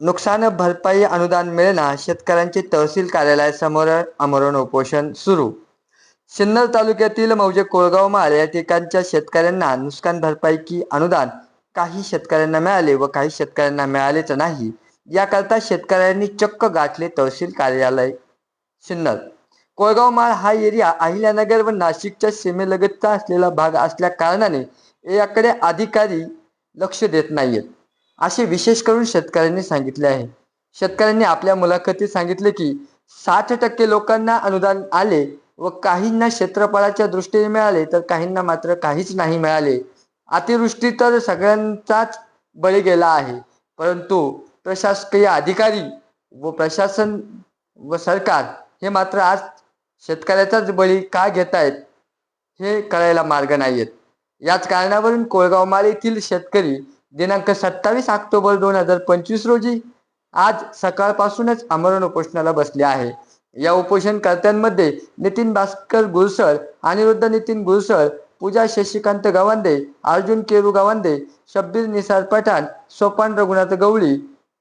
नुकसान भरपाई अनुदान मिळेना शेतकऱ्यांचे तहसील कार्यालयासमोर आमरण उपोषण सुरू. सिन्नर तालुक्यातील मौजे कोळगाव माळ या ठिकाणच्या शेतकऱ्यांना नुकसान भरपाई की अनुदान काही शेतकऱ्यांना मिळाले व काही शेतकऱ्यांना मिळालेच नाही. याकरता शेतकऱ्यांनी चक्क गाठले तहसील कार्यालय सिन्नर. कोळगाव माळ हा एरिया अहिल्यानगर व नाशिकच्या सीमेलगतचा असलेला भाग असल्या कारणाने याकडे अधिकारी लक्ष देत नाहीयेत. असे विशेष करून शेतकऱ्यांनी सांगितले आहे. शेतकऱ्यांनी आपल्या मुलाखतीत सांगितले की साठ टक्के लोकांना अनुदान आले व काहींना क्षेत्रफळाच्या दृष्टीने मिळाले तर काहींना मात्र काहीच नाही मिळाले. अतिवृष्टी तर सगळ्यांचाच बळी गेला आहे. परंतु प्रशासकीय अधिकारी व प्रशासन व सरकार हे मात्र आज शेतकऱ्याचाच बळी का घेत आहेत हे कळायला मार्ग नाहीयेत. याच कारणावरून कोळगाव माळ येथील शेतकरी दिनांक सत्तावीस ऑक्टोबर दोन हजार पंचवीस रोजी आज सकाळपासूनच आमरण उपोषणाला बसले आहे. या उपोषणकर्त्यांमध्ये नितीन भास्कर गुरसळ अनिरुद्ध नितीन गुरसळ पूजा शशिकांत गवांदे अर्जुन केरू गवांदे शब्बीर निसार पठाण सोपान रघुनाथ गवळी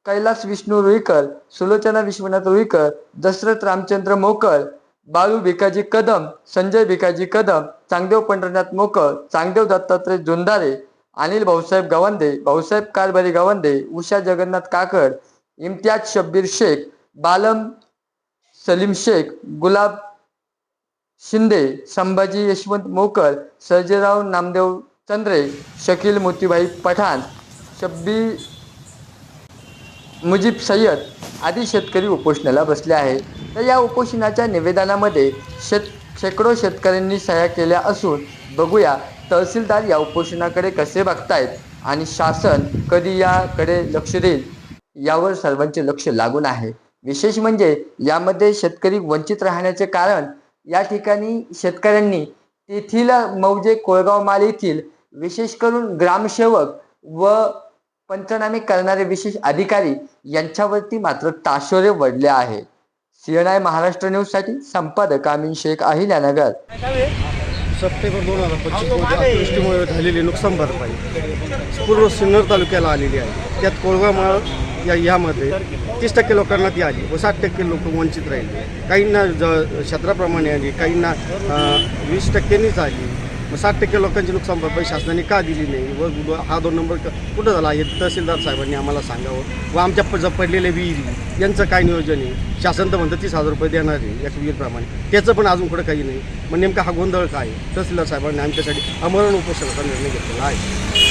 कैलास विष्णू रुईकर सुलोचना विश्वनाथ रुईकर दशरथ रामचंद्र मोकळ बाळू भिकाजी कदम संजय भिकाजी कदम चांगदेव पंढरनाथ मोकळ चांगदेव दत्तात्रय जोंदारे अनिल भाऊसाहेब गवंदे भाऊसाहेब कारभारी गवंदे उषा जगन्नाथ काकड इम्तियाज शब्बीर शेख बालम सलीम शेख गुलाब शिंदे संभाजी यशवंत मोकर सर्जेराव नामदेव चंद्रे शकील मोतीबाई पठाण शब्बी मुजीब सय्यद आदी शेतकरी उपोषणाला बसले आहे. तर या उपोषणाच्या निवेदनामध्ये शेत शेकडो शेतकऱ्यांनी सह्या केल्या असून बघूया तहसीलदार या उपोषणाकडे कसे बघतायत आणि शासन कधी याकडे लक्ष देईल यावर सर्वांचे लक्ष लागून आहे. विशेष म्हणजे यामध्ये शेतकरी वंचित राहण्याचे कारण या ठिकाणी शेतकऱ्यांनी तेथील मौजे कोळगाव माल येथील विशेष करून ग्रामसेवक व पंचनामे करणारे विशेष अधिकारी यांच्यावरती मात्र ताशोरे वडले आहे. सीएनआय महाराष्ट्र न्यूजसाठी संपादक आमिन शेख अहिल्यानगर. सप्टेंबर दोन हजार पंचवीस रोजी अतिवृष्टीमुळे झालेली नुकसान भरपाई पूर्व सिन्नर तालुक्याला आलेली आहे. त्यात कोळगामाळ या यामध्ये तीस टक्के लोकांना ती आली व साठ टक्के लोक वंचित राहिले. काहींना ज क्षेत्राप्रमाणे आली काहींना वीस टक्क्यांनीच आली. मग साठ टक्के लोकांची नुकसान भरपाई शासनाने का दिली नाही? व हा दोन नंबर कुठं झाला? हे तहसीलदार साहेबांनी आम्हाला सांगावं. व आमच्या प- ज- पडलेल्या विहिरी यांचं काय नियोजन आहे? शासन तर म्हणतं तीस हजार रुपये देणार आहे एक विहीरप्रमाणे. त्याचं पण अजून कुठं काही नाही. मग नेमका हा गोंधळ काय? आहे? तहसीलदार साहेबांनी आमच्यासाठी अमरण उपोषणाचा निर्णय घेतलेला आहे.